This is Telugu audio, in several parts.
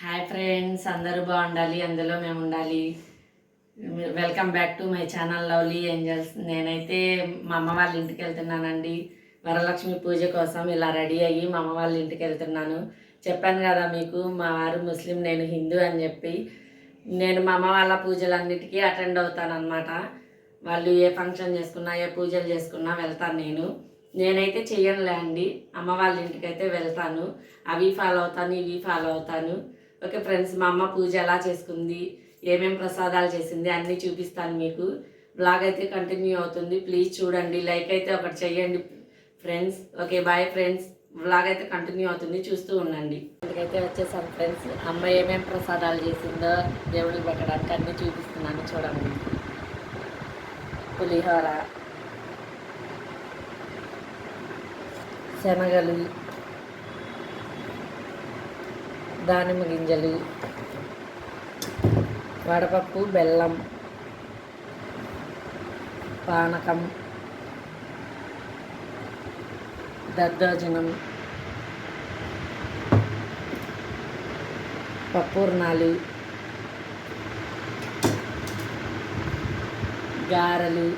హాయ్ ఫ్రెండ్స్ అందరూ బాగుండాలి అందులో మేము ఉండాలి welcome back to my channel lovely angels నేనైతే మా అమ్మ వాళ్ళ ఇంటికి వెళ్తున్నానండి. వరలక్ష్మి పూజ కోసం ఇలా రెడీ అయ్యి మా అమ్మ వాళ్ళ ఇంటికి వెళ్తున్నాను. చెప్పాను కదా మీకు మా వారు ముస్లిం నేను హిందూ అని చెప్పి. నేను మా అమ్మ వాళ్ళ పూజలన్నిటికీ అటెండ్ అవుతానన్నమాట. వాళ్ళు ఏ ఫంక్షన్ చేసుకున్నా ఏ పూజలు చేసుకున్నా వెళ్తాను నేను. నేనైతే చెయ్యనులే అండి. అమ్మ వాళ్ళ ఇంటికి అయితే వెళ్తాను. అవి ఫాలో అవుతాను ఇవి ఫాలో అవుతాను. ఓకే ఫ్రెండ్స్ మా అమ్మ పూజ ఎలా చేసుకుంది ఏమేం ప్రసాదాలు చేసింది అన్నీ చూపిస్తాను మీకు. బ్లాగ్ అయితే కంటిన్యూ అవుతుంది. ప్లీజ్ చూడండి లైక్ అయితే ఒకటి చెయ్యండి friends. Okay bye friends blog అయితే కంటిన్యూ అవుతుంది. చూస్తూ ఉండండి. ఇక్కడికైతే వచ్చేసాం ఫ్రెండ్స్. అమ్మ ఏమేం ప్రసాదాలు చేసిందో దేవుడికి పెట్టడానికి అన్నీ చూపిస్తున్నాను చూడండి. పులిహోర శనగలు దానిమ్మ గింజలు వడపప్పు బెల్లం పానకం దద్దోజనం పప్పూర్ణాలు గారెలు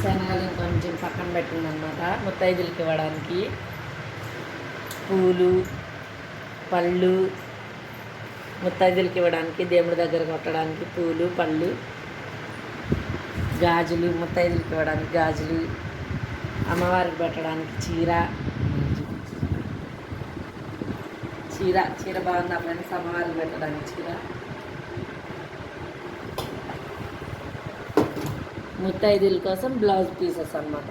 శనగలు కొంచెం పక్కన పెట్టిందనమాట ముత్తైదులకి ఇవ్వడానికి. పూలు పళ్ళు ముత్తైదులకి ఇవ్వడానికి దేవుడి దగ్గర కొట్టడానికి పూలు పళ్ళు గాజులు ముత్తైదులకి ఇవ్వడానికి గాజులు అమ్మవారికి పెట్టడానికి చీర. చీర చీర బాగుంది ఫ్రెండ్స్? అమ్మవారికి పెట్టడానికి చీర. ముత్తైదుల కోసం బ్లౌజ్ పీసెస్ అన్నమాట.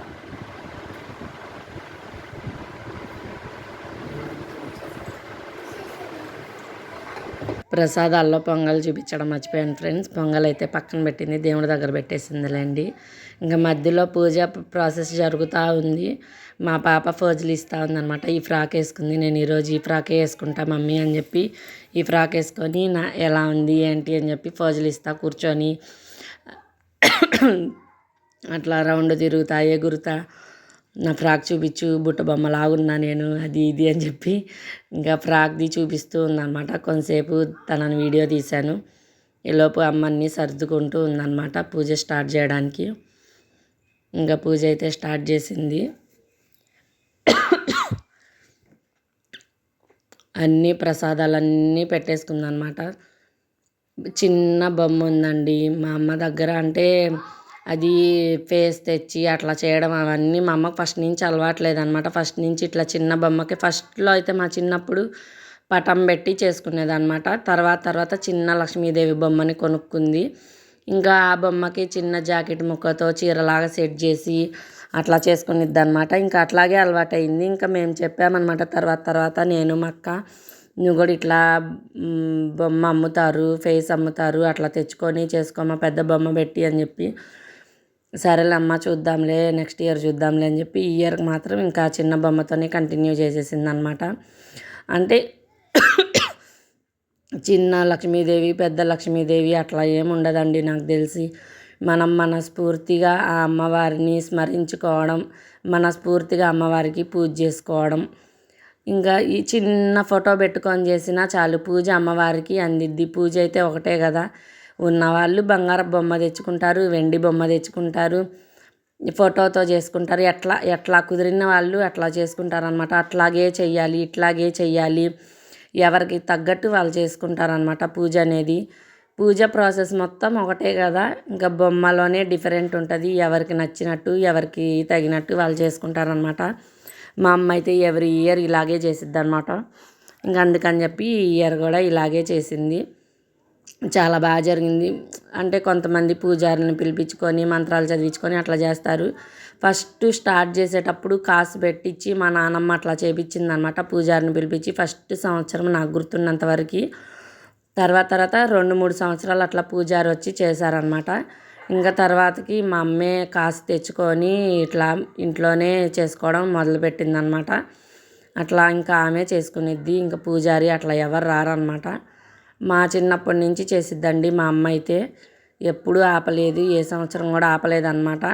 ప్రసాదాల్లో పొంగల్ చూపించడం మర్చిపోయాను ఫ్రెండ్స్. పొంగల్ అయితే పక్కన పెట్టింది దేవుడి దగ్గర పెట్టేసిందిలేండి. ఇంకా మధ్యలో పూజ ప్రాసెస్ జరుగుతూ ఉంది. మా పాప ఫోజులు ఇస్తూ ఉందన్నమాట ఈ ఫ్రాక్ వేసుకుంది. నేను ఈరోజు ఈ ఫ్రాకే వేసుకుంటా మమ్మీ అని చెప్పి ఈ ఫ్రాక్ వేసుకొని నా ఎలా ఉంది ఏంటి అని చెప్పి ఫోజులు ఇస్తా కూర్చొని అట్లా రౌండ్ తిరుగుతా ఎగురుతా నా ఫ్రాక్ చూపించు బుట్ట బొమ్మ లాగున్నా నేను అది ఇది అని చెప్పి ఇంకా ఫ్రాక్ది చూపిస్తూ ఉందన్నమాట. కొంతసేపు తనని వీడియో తీశాను. ఈలోపు అమ్మని సర్దుకుంటూ ఉందన్నమాట పూజ స్టార్ట్ చేయడానికి. ఇంకా పూజ అయితే స్టార్ట్ చేసింది. అన్నీ ప్రసాదాలన్నీ పెట్టేసుకుందనమాట చిన్న బొమ్మ ఉందండి. మా అమ్మ దగ్గర అంటే అది ఫేస్ తెచ్చి అట్లా చేయడం అవన్నీ మా అమ్మకి ఫస్ట్ నుంచి అలవాట్లేదు అనమాట ఫస్ట్ నుంచి ఇట్లా చిన్న బొమ్మకి ఫస్ట్లో అయితే మా చిన్నప్పుడు పటం పెట్టి చేసుకునేది అనమాట తర్వాత తర్వాత చిన్న లక్ష్మీదేవి బొమ్మని కొనుక్కుంది. ఇంకా ఆ బొమ్మకి చిన్న జాకెట్ ముక్కతో చీరలాగా సెట్ చేసి అట్లా చేసుకునిద్ది అనమాట ఇంకా అట్లాగే అలవాటైంది ఇంకా మేము చెప్పామన్నమాట తర్వాత తర్వాత నేను మా అక్క నువ్వు కూడా ఇట్లా బొమ్మ అమ్ముతారు ఫేస్ అమ్ముతారు అట్లా తెచ్చుకొని చేసుకోమా పెద్ద బొమ్మ పెట్టి అని చెప్పి సరేలే అమ్మ చూద్దాంలే నెక్స్ట్ ఇయర్ చూద్దాంలే అని చెప్పి ఈ ఇయర్కి మాత్రం ఇంకా చిన్న బొమ్మతోనే కంటిన్యూ చేసేసింది అనమాట అంటే చిన్న లక్ష్మీదేవి పెద్ద లక్ష్మీదేవి అట్లా ఏమి ఉండదండి నాకు తెలిసి. మనం మనస్ఫూర్తిగా ఆ అమ్మవారిని స్మరించుకోవడం మనస్ఫూర్తిగా అమ్మవారికి పూజ చేసుకోవడం. ఇంకా ఈ చిన్న ఫోటో పెట్టుకొని చేసినా చాలు పూజ అమ్మవారికి అందిద్ది. పూజ అయితే ఒకటే కదా. ఉన్నవాళ్ళు బంగారం బొమ్మ తెచ్చుకుంటారు వెండి బొమ్మ తెచ్చుకుంటారు ఫోటోతో చేసుకుంటారు. ఎట్లా ఎట్లా కుదిరిన వాళ్ళు అట్లా చేసుకుంటారు అనమాట అట్లాగే చెయ్యాలి ఇట్లాగే చెయ్యాలి. ఎవరికి తగ్గట్టు వాళ్ళు చేసుకుంటారనమాట పూజ అనేది. పూజ ప్రాసెస్ మొత్తం ఒకటే కదా. ఇంకా బొమ్మలోనే డిఫరెంట్ ఉంటుంది. ఎవరికి నచ్చినట్టు ఎవరికి తగినట్టు వాళ్ళు చేసుకుంటారనమాట మా అమ్మ అయితే ఎవ్రీ ఇయర్ ఇలాగే చేసిద్ది అనమాట ఇంకా అందుకని చెప్పి ఈ ఇయర్ కూడా ఇలాగే చేసింది. చాలా బాగా జరిగింది. అంటే కొంతమంది పూజారిని పిలిపించుకొని మంత్రాలు చదివించుకొని అట్లా చేస్తారు. ఫస్ట్ స్టార్ట్ చేసేటప్పుడు కాసు పెట్టించి మా నాన్నమ్మ అట్లా చేపించిందనమాట. పూజారిని పిలిపించి ఫస్ట్ సంవత్సరం నాకు గుర్తున్నంత వరకు. తర్వాత తర్వాత రెండు మూడు సంవత్సరాలు అట్లా పూజారి వచ్చి చేశారనమాట. ఇంకా తర్వాతకి మా అమ్మే కాసు తెచ్చుకొని ఇట్లా ఇంట్లోనే చేసుకోవడం మొదలుపెట్టింది అనమాట అట్లా ఇంకా ఆమె చేసుకునేది ఇంకా పూజారి అట్లా ఎవరు రారనమాట. మా చిన్నప్పటి నుంచి చేసిద్దండి మా అమ్మ అయితే. ఎప్పుడూ ఆపలేదు ఏ సంవత్సరం కూడా ఆపలేదన్నమాట.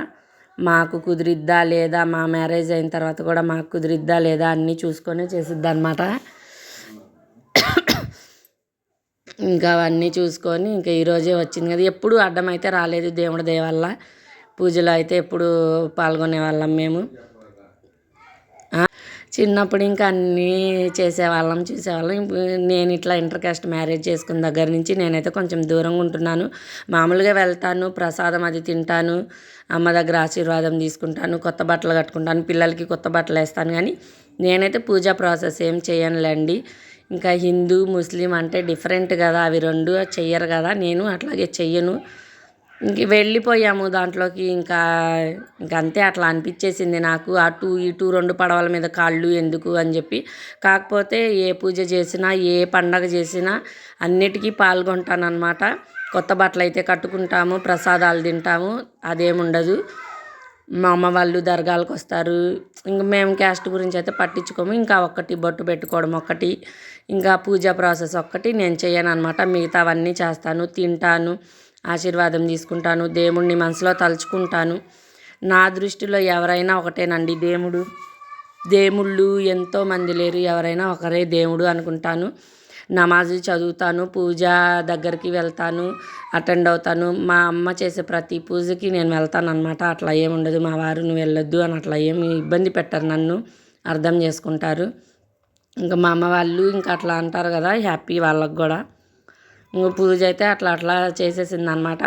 మాకు కుదిరిద్దా లేదా మా మ్యారేజ్ అయిన తర్వాత కూడా మాకు కుదిరిద్దా లేదా అన్నీ చూసుకొని చేసిద్ది అనమాట ఇంకా అవన్నీ చూసుకొని ఇంకా ఈరోజే వచ్చింది కదా. ఎప్పుడు అడ్డం అయితే రాలేదు దేవుడి దేవల్ల పూజలో అయితే ఎప్పుడు పాల్గొనే వాళ్ళం మేము. చిన్నప్పుడు ఇంకా అన్నీ చేసేవాళ్ళం చూసేవాళ్ళం. నేను ఇట్లా ఇంటర్ కాస్ట్ మ్యారేజ్ చేసుకున్న దగ్గర నుంచి నేనైతే కొంచెం దూరంగా ఉంటున్నాను. మామూలుగా వెళ్తాను ప్రసాదం అది తింటాను అమ్మ దగ్గర ఆశీర్వాదం తీసుకుంటాను కొత్త బట్టలు కట్టుకుంటాను పిల్లలకి కొత్త బట్టలు వేస్తాను. కానీ నేనైతే పూజా ప్రాసెస్ ఏం చేయనులేండి. ఇంకా హిందూ ముస్లిం అంటే డిఫరెంట్ కదా అవి రెండు చెయ్యరు కదా నేను అట్లాగే చెయ్యను. ఇంక వెళ్ళిపోయాము దాంట్లోకి. ఇంకా ఇంకంతే అట్లా అనిపించేసింది నాకు. అటు ఇటు రెండు పడవల మీద కాళ్ళు ఎందుకు అని చెప్పి. కాకపోతే ఏ పూజ చేసినా ఏ పండగ చేసినా అన్నిటికీ పాల్గొంటానన్నమాట. కొత్త బట్టలు అయితే కట్టుకుంటాము ప్రసాదాలు తింటాము అదేముండదు. మా అమ్మ వాళ్ళు దర్గాలకు వస్తారు. ఇంక మేము క్యాస్ట్ గురించి అయితే పట్టించుకోము. ఇంకా ఒక్కటి బొట్టు పెట్టుకోవడం ఒక్కటి. ఇంకా పూజా ప్రాసెస్ ఒక్కటి నేను చేయను అనమాట మిగతావన్నీ చేస్తాను తింటాను. ఆశీర్వాదం తీసుకుంటాను దేవుణ్ణి మనసులో తలుచుకుంటాను. నా దృష్టిలో ఎవరైనా ఒకటేనండి దేవుడు. దేవుళ్ళు ఎంతో మంది లేరు ఎవరైనా ఒకరే దేవుడు అనుకుంటాను. నమాజు చదువుతాను పూజ దగ్గరికి వెళ్తాను అటెండ్ అవుతాను. మా అమ్మ చేసే ప్రతి పూజకి నేను వెళ్తాను అనమాట అట్లా ఏముండదు మా వారు నువ్వు వెళ్ళొద్దు అని అట్లా ఏమి ఇబ్బంది పెట్టరు నన్ను అర్థం చేసుకుంటారు. ఇంకా మా అమ్మ వాళ్ళు ఇంకా అట్లా అంటారు కదా హ్యాపీ వాళ్ళకు కూడా. పూజ అయితే అట్లా అట్లా చేసేసింది అనమాట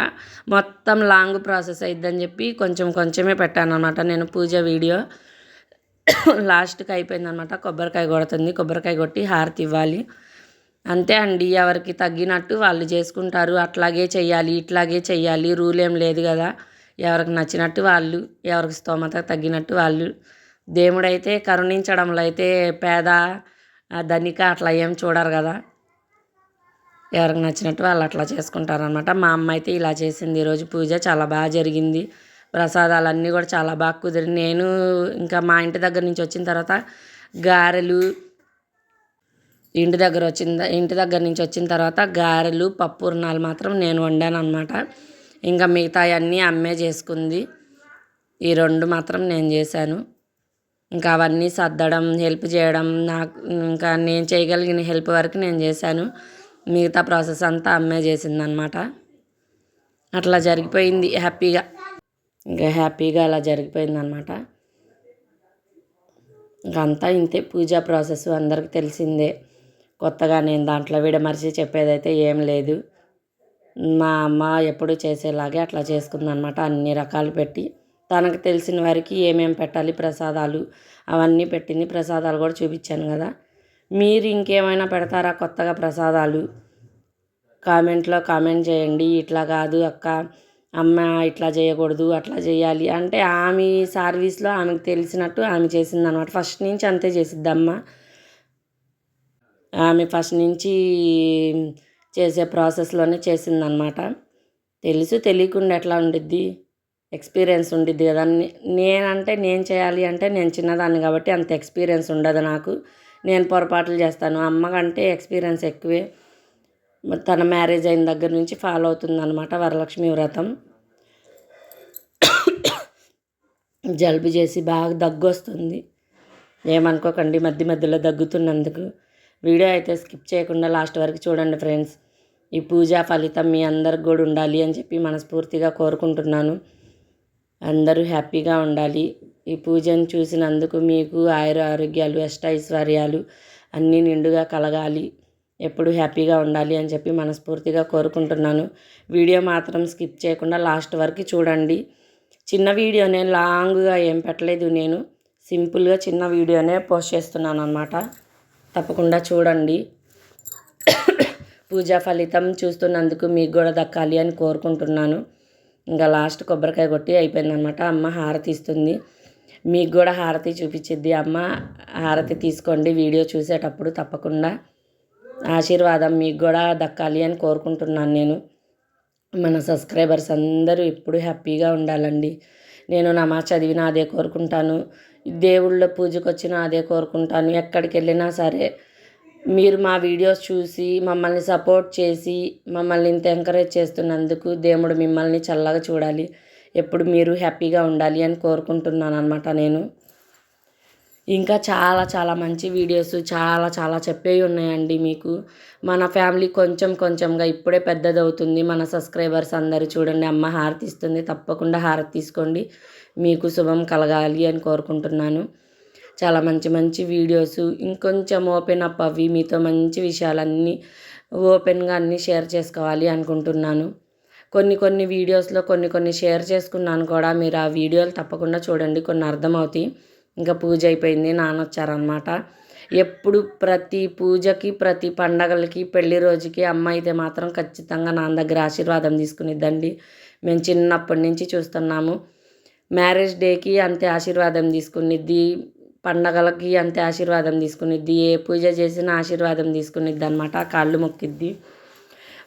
మొత్తం లాంగ్ ప్రాసెస్ అయిద్దని చెప్పి కొంచెం కొంచెమే పెట్టాను అనమాట నేను పూజ వీడియో. లాస్ట్కి అయిపోయిందనమాట. కొబ్బరికాయ కొడుతుంది. కొబ్బరికాయ కొట్టి హారతి ఇవ్వాలి. అంతే అండి ఎవరికి తగ్గినట్టు వాళ్ళు చేసుకుంటారు. అట్లాగే చెయ్యాలి ఇట్లాగే చెయ్యాలి. రూల్ ఏం లేదు కదా. ఎవరికి నచ్చినట్టు వాళ్ళు ఎవరికి స్తోమత తగ్గినట్టు వాళ్ళు. దేవుడైతే కరుణించడంలో అయితే పేద ధనిక అట్లా ఏం చూడరు కదా. ఎవరికి నచ్చినట్టు వాళ్ళు అట్లా చేసుకుంటారనమాట మా అమ్మ అయితే ఇలా చేసింది. ఈరోజు పూజ చాలా బాగా జరిగింది. ప్రసాదాలన్నీ కూడా చాలా బాగా కుదిరి నేను ఇంకా మా ఇంటి దగ్గర నుంచి వచ్చిన తర్వాత గారెలు ఇంటి దగ్గర వచ్చిన ఇంటి దగ్గర నుంచి వచ్చిన తర్వాత గారెలు పప్పురణాలు మాత్రం నేను వండాను అనమాట ఇంకా మిగతా అన్నీ అమ్మే చేసుకుంది. ఈ రెండు మాత్రం నేను చేశాను. ఇంకా అవన్నీ సర్దడం హెల్ప్ చేయడం నాకు ఇంకా నేను చేయగలిగిన హెల్ప్ వరకు నేను చేశాను. మిగతా ప్రాసెస్ అంతా అమ్మే చేసిందనమాట అట్లా జరిగిపోయింది హ్యాపీగా. ఇంకా హ్యాపీగా అలా జరిగిపోయింది అనమాట అంతా ఇంతే పూజా ప్రాసెస్ అందరికి తెలిసిందే. కొత్తగా నేను దాంట్లో విడమరిచి చెప్పేదైతే ఏం లేదు. మా అమ్మ ఎప్పుడు చేసేలాగే అట్లా చేసుకుందనమాట అన్ని రకాలు పెట్టి తనకు తెలిసిన వారికి ఏమేమి పెట్టాలి ప్రసాదాలు అవన్నీ పెట్టింది. ప్రసాదాలు కూడా చూపించాను కదా. మీరు ఇంకేమైనా పెడతారా కొత్తగా ప్రసాదాలు? కామెంట్లో కామెంట్ చేయండి. ఇట్లా కాదు అక్క. అమ్మ ఇట్లా చేయకూడదు అట్లా చేయాలి అంటే ఆమె సర్వీస్లో ఆమెకు తెలిసినట్టు ఆమె చేసింది అనమాట ఫస్ట్ నుంచి అంతే చేసిద్ది అమ్మ ఆమె ఫస్ట్ నుంచి చేసే ప్రాసెస్లోనే చేసిందనమాట తెలుసు తెలియకుండా ఎట్లా ఉండిద్ది? ఎక్స్పీరియన్స్ ఉండిద్ది కదా. నేనంటే నేను చేయాలి అంటే నేను చిన్నదాన్ని కాబట్టి అంత ఎక్స్పీరియన్స్ ఉండదు నాకు. నేను పొరపాట్లు చేస్తాను. అమ్మకంటే ఎక్స్పీరియన్స్ ఎక్కువే. తన మ్యారేజ్ అయిన దగ్గర నుంచి ఫాలో అవుతుందన్నమాట వరలక్ష్మి వ్రతం. జలుబు చేసి బాగా దగ్గు వస్తుంది. ఏమనుకోకండి మధ్య మధ్యలో దగ్గుతున్నందుకు. వీడియో అయితే స్కిప్ చేయకుండా లాస్ట్ వరకు చూడండి ఫ్రెండ్స్. ఈ పూజా ఫలితం మీ అందరికి కూడా ఉండాలి అని చెప్పి మనస్ఫూర్తిగా కోరుకుంటున్నాను. అందరూ హ్యాపీగా ఉండాలి. ఈ పూజను చూసినందుకు మీకు ఆయుర ఆరోగ్యాలు అష్ట ఐశ్వర్యాలు అన్నీ నిండుగా కలగాలి. ఎప్పుడు హ్యాపీగా ఉండాలి అని చెప్పి మనస్ఫూర్తిగా కోరుకుంటున్నాను. వీడియో మాత్రం స్కిప్ చేయకుండా లాస్ట్ వరకు చూడండి. చిన్న వీడియోనే లాంగ్గా ఏం పెట్టలేదు నేను. సింపుల్గా చిన్న వీడియోనే పోస్ట్ చేస్తున్నాను అనమాట తప్పకుండా చూడండి. పూజా ఫలితం చూస్తున్నందుకు మీకు కూడా దక్కాలి అని కోరుకుంటున్నాను. ఇంకా లాస్ట్ కొబ్బరికాయ కొట్టి అయిపోయిందనమాట అమ్మ హారతి ఇస్తుంది. మీకు కూడా హారతి చూపించిద్ది. అమ్మ హారతి తీసుకోండి. వీడియో చూసేటప్పుడు తప్పకుండా ఆశీర్వాదం మీకు కూడా దక్కాలి అని కోరుకుంటున్నాను నేను. మన సబ్స్క్రైబర్స్ అందరూ ఎప్పుడు హ్యాపీగా ఉండాలండి. నేను నమాజ్ చదివిన అదే కోరుకుంటాను. దేవుళ్ళ పూజకు వచ్చిన అదే కోరుకుంటాను. ఎక్కడికి వెళ్ళినా సరే మీరు మా వీడియోస్ చూసి మమ్మల్ని సపోర్ట్ చేసి మమ్మల్ని ఇంత ఎంకరేజ్ చేస్తున్నందుకు దేవుడు మిమ్మల్ని చల్లగా చూడాలి. ఎప్పుడు మీరు హ్యాపీగా ఉండాలి అని కోరుకుంటున్నాను అనమాట నేను. ఇంకా చాలా చాలా మంచి వీడియోస్ చాలా చాలా చెప్పేవి ఉన్నాయండి మీకు. మన ఫ్యామిలీ కొంచెం కొంచెంగా ఇప్పుడే పెద్దదవుతుంది. మన సబ్స్క్రైబర్స్ అందరూ చూడండి అమ్మ హారతి ఇస్తుంది తప్పకుండా హారతి తీసుకోండి. మీకు శుభం కలగాలి అని కోరుకుంటున్నాను. చాలా మంచి మంచి వీడియోస్ ఇంకొంచెం ఓపెన్ అప్ అవి మీతో మంచి విషయాలన్నీ ఓపెన్గా అన్నీ షేర్ చేసుకోవాలి అనుకుంటున్నాను. కొన్ని కొన్ని వీడియోస్లో కొన్ని కొన్ని షేర్ చేసుకున్నాను కూడా. మీరు ఆ వీడియోలు తప్పకుండా చూడండి. కొన్ని అర్థమవుతాయి. ఇంకా పూజ అయిపోయింది. నాన్న వచ్చారనమాట ఎప్పుడు ప్రతి పూజకి ప్రతి పండగలకి పెళ్ళి రోజుకి అమ్మ అయితే మాత్రం ఖచ్చితంగా నాన్న దగ్గర ఆశీర్వాదం తీసుకునిద్దండి. మేము చిన్నప్పటి నుంచి చూస్తున్నాము. మ్యారేజ్ డేకి అంతే ఆశీర్వాదం తీసుకునిద్ది. పండగలకి అంతే ఆశీర్వాదం తీసుకునిద్ది. ఏ పూజ చేసినా ఆశీర్వాదం తీసుకునిద్ది అనమాట కాళ్ళు మొక్కిద్ది.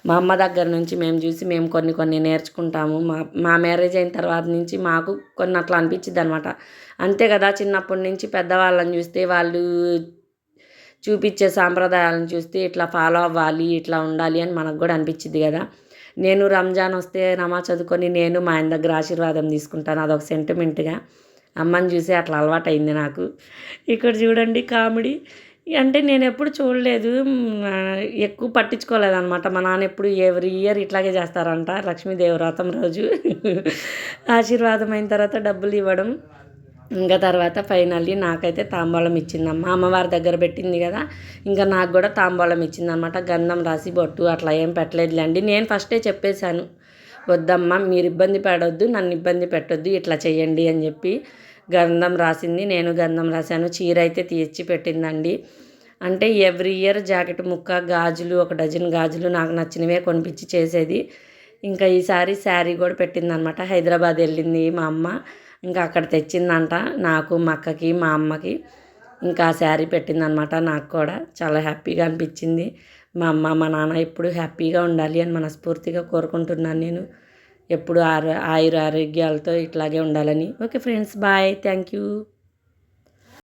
మా అమ్మ దగ్గర నుంచి మేము చూసి మేము కొన్ని కొన్ని నేర్చుకుంటాము. మా మా మ్యారేజ్ అయిన తర్వాత నుంచి మాకు కొన్ని అట్లా అనిపించింది అనమాట అంతే కదా చిన్నప్పటి నుంచి పెద్దవాళ్ళని చూస్తే వాళ్ళు చూపించే సాంప్రదాయాలను చూస్తే ఇట్లా ఫాలో అవ్వాలి ఇట్లా ఉండాలి అని మనకు కూడా అనిపించింది కదా. నేను రంజాన్ వస్తే నమా చదువుకొని నేను మా ఆయన దగ్గర ఆశీర్వాదం తీసుకుంటాను. అదొక సెంటిమెంట్గా అమ్మని చూసి అట్లా అలవాటు అయింది నాకు. ఇక్కడ చూడండి కామెడీ. అంటే నేను ఎప్పుడు చూడలేదు ఎక్కువ పట్టించుకోలేదు అనమాట మా నాన్న ఎప్పుడు ఎవరి ఇయర్ ఇట్లాగే చేస్తారంట. లక్ష్మీదేవి వ్రతం రోజు. ఆశీర్వాదం అయిన తర్వాత డబ్బులు ఇవ్వడం. ఇంకా తర్వాత ఫైనల్లీ నాకైతే తాంబూలం ఇచ్చిందమ్మ. అమ్మవారి దగ్గర పెట్టింది కదా. ఇంకా నాకు కూడా తాంబూలం ఇచ్చిందనమాట గంధం రాసి బొట్టు అట్లా ఏం పెట్టలేదులేండి. నేను ఫస్టే చెప్పేశాను. వద్దమ్మా మీరు ఇబ్బంది పడవద్దు నన్ను ఇబ్బంది పెట్టొద్దు ఇట్లా చేయండి అని చెప్పి. గంధం రాసింది. నేను గంధం రాశాను. చీర అయితే తీర్చి పెట్టిందండి. అంటే ఎవ్రీ ఇయర్ జాకెట్ ముక్క గాజులు ఒక డజన్ గాజులు నాకు నచ్చినవే కొనిపించి చేసేది. ఇంకా ఈసారి శారీ కూడా పెట్టిందనమాట హైదరాబాద్ వెళ్ళింది మా అమ్మ. ఇంకా అక్కడ తెచ్చిందంట నాకు మా అక్కకి మా అమ్మకి. ఇంకా ఆ శారీ పెట్టిందనమాట నాకు కూడా. చాలా హ్యాపీగా అనిపించింది. మా అమ్మ మా నాన్న ఎప్పుడు హ్యాపీగా ఉండాలి అని మనస్ఫూర్తిగా కోరుకుంటున్నాను నేను. ఎప్పుడు ఆరు ఆయుర ఆరోగ్యాలతో ఇట్లాగే ఉండాలని. Okay friends bye. Thank you.